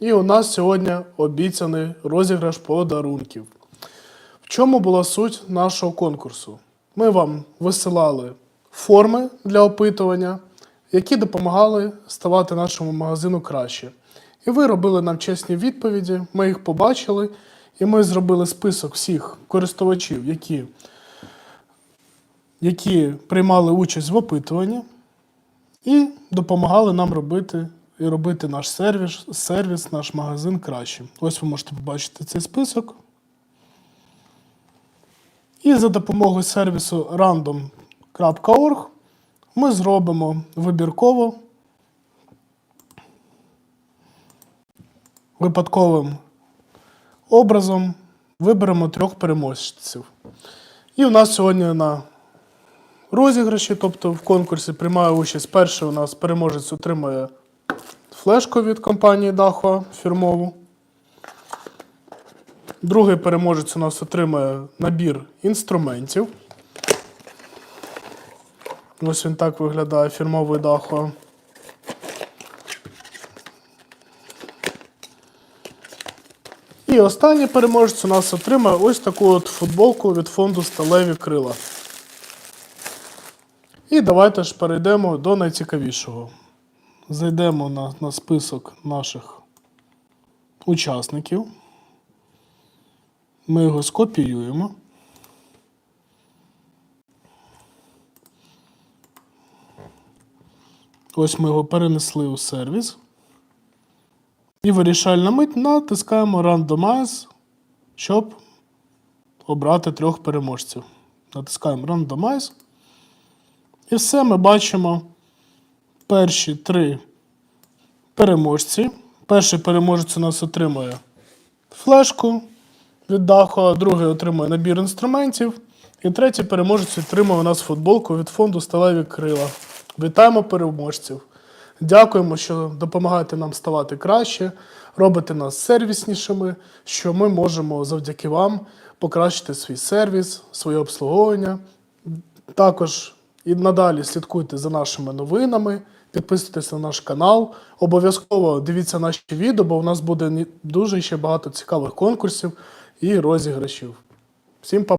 І у нас сьогодні обіцяний розіграш подарунків. В чому була суть нашого конкурсу? Ми вам висилали форми для опитування, які допомагали ставати нашому магазину краще. І ви робили нам чесні відповіді, ми їх побачили, і ми зробили список всіх користувачів, які, які приймали участь в опитуванні, і допомагали нам робити і робити наш сервіс, сервіс, наш магазин кращим. Ось ви можете побачити цей список. І за допомогою сервісу random.org ми зробимо вибірково випадковим образом виберемо трьох переможців. І у нас сьогодні на розіграші, тобто в конкурсі приймає участь перший у нас переможець отримує флешку від компанії Dahua фірмову. Другий переможець у нас отримує набір інструментів. Ось він так виглядає фірмовий Dahua. І останній переможець у нас отримає ось таку от футболку від фонду Сталеві крила. І давайте ж перейдемо до найцікавішого. Зайдемо на, на список наших учасників. Ми його скопіюємо. Ось ми його перенесли у сервіс. І вирішальна мить натискаємо Randomize, щоб обрати трьох переможців. Натискаємо Randomize. І все ми бачимо перші три переможці. Перший переможець у нас отримує флешку від даху, а другий отримує набір інструментів. І третій переможець отримує у нас футболку від фонду Сталеві крила. Вітаємо переможців! Дякуємо, що допомагаєте нам ставати краще, робите нас сервіснішими, що ми можемо завдяки вам покращити свій сервіс, своє обслуговування. Також і надалі слідкуйте за нашими новинами, підписуйтесь на наш канал. Обов'язково дивіться наші відео, бо у нас буде дуже ще багато цікавих конкурсів і розіграшів. Всім па!